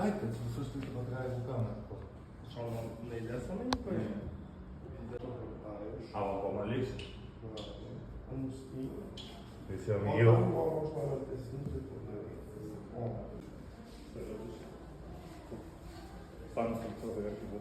Чекайте, це все ж таки потрапляє руками. Що воно не йде саме ніколи? Йде повертаєш. А вам помолись? Правильно. А ну стій. Ти все О, вмів? там можна натиснути подивитися. О. Це робиш. Пан Сенцов, як був?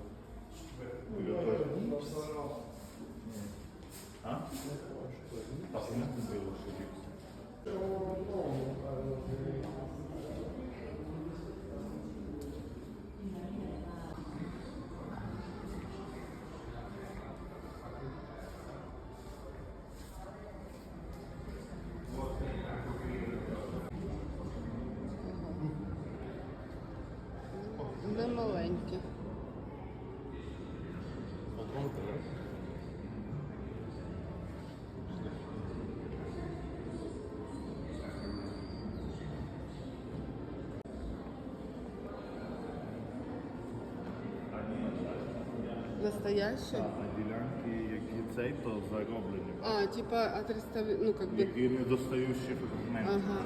Настояще? Так, на ділянки, які цей, то зароблені. А, типа отрестави... ну как бы... Які недостаючі фрагменти. Ага.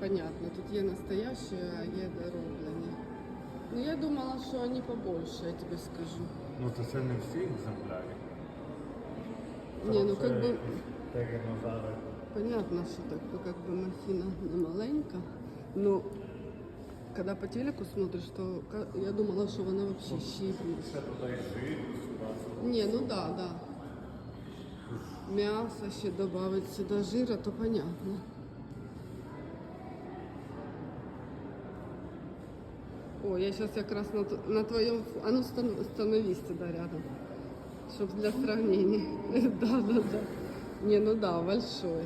Понятно. Тут є настоящі, а є дороблені. Ну я думала, що вони побольше, я тобі скажу. Ну то це не всі екземпляри. Ні, ну как бы Тиранозаври. понятно, що так, ну, как бы махина не маленька. Но когда по телеку смотришь, то ка- я думала, що вона вообще щипнет. Ще туди жир, сюди. Не, ну да, да. Мясо ще добавить сюда жира, то понятно. О, я сейчас якраз на, т- на твоем... ф- А ну стан- становись туда рядом. Чтоб для сравнения. Да, да, да. Не, ну да, большой.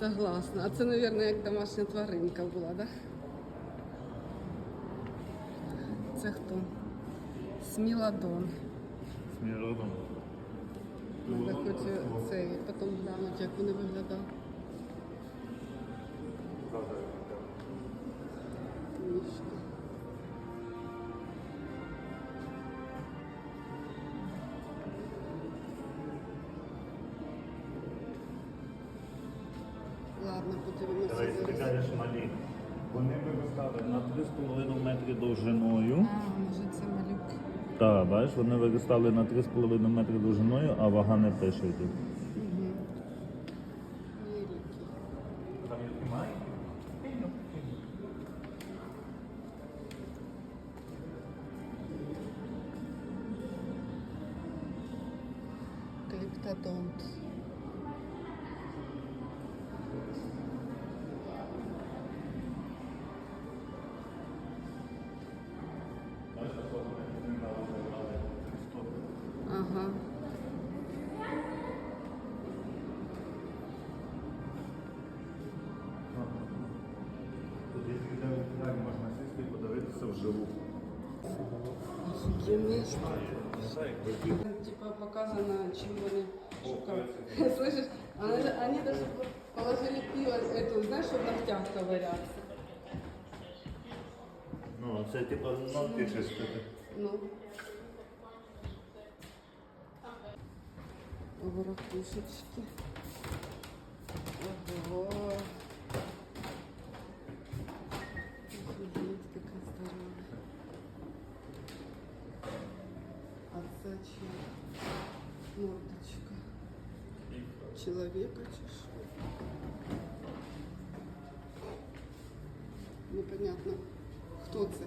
Согласна. А це, наверное, як домашня тваринка була, да? Це хто? Смілодон. Сміродом. Надо хоч цей, потім глянути, як вони виглядають. Ладно, подивимося. Ти кажеш малі. Вони виростали на 3,5 метри довжиною. А, може це малюк. Так, бачиш, вони виростали на 3,5 метри довжиною, а вага не пише тут. Міріки. Там Ага. Тут є відео, можна сісти і подивитися вживу. Офигенные Типа показано, чем они шукают. Слышишь, они, они даже положили пиво, эту, знаешь, что в ногтях ковыряться. Ну, це типу ногті чистити. Ну. Воротушечки. Ого. Офигеть, какая здоровая. Чи мордочка? Человека що? Непонятно, хто це?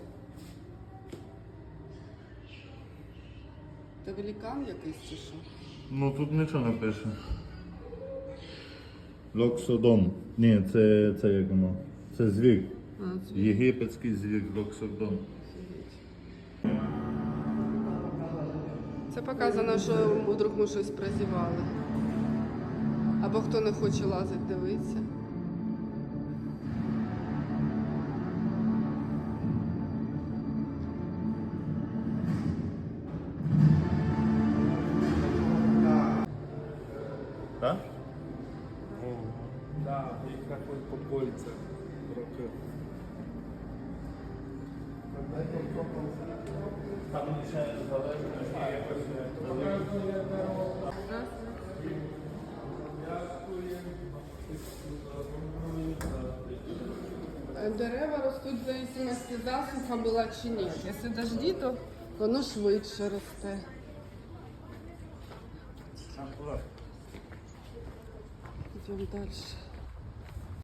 Це великан якийсь чи? Ну тут нічого не пише. Локсодон. Ні, це, це як воно. Це звір. Це Єгипетський звір локсодон. Це показано, що вдруг ми щось прозівали. Або хто не хоче лазити, дивиться. от по кольцях трохи. Там ще залежить, Е, Дерева ростуть в зависимості засуха була чи ні. Якщо дожді, то воно швидше росте. Йдемо далі.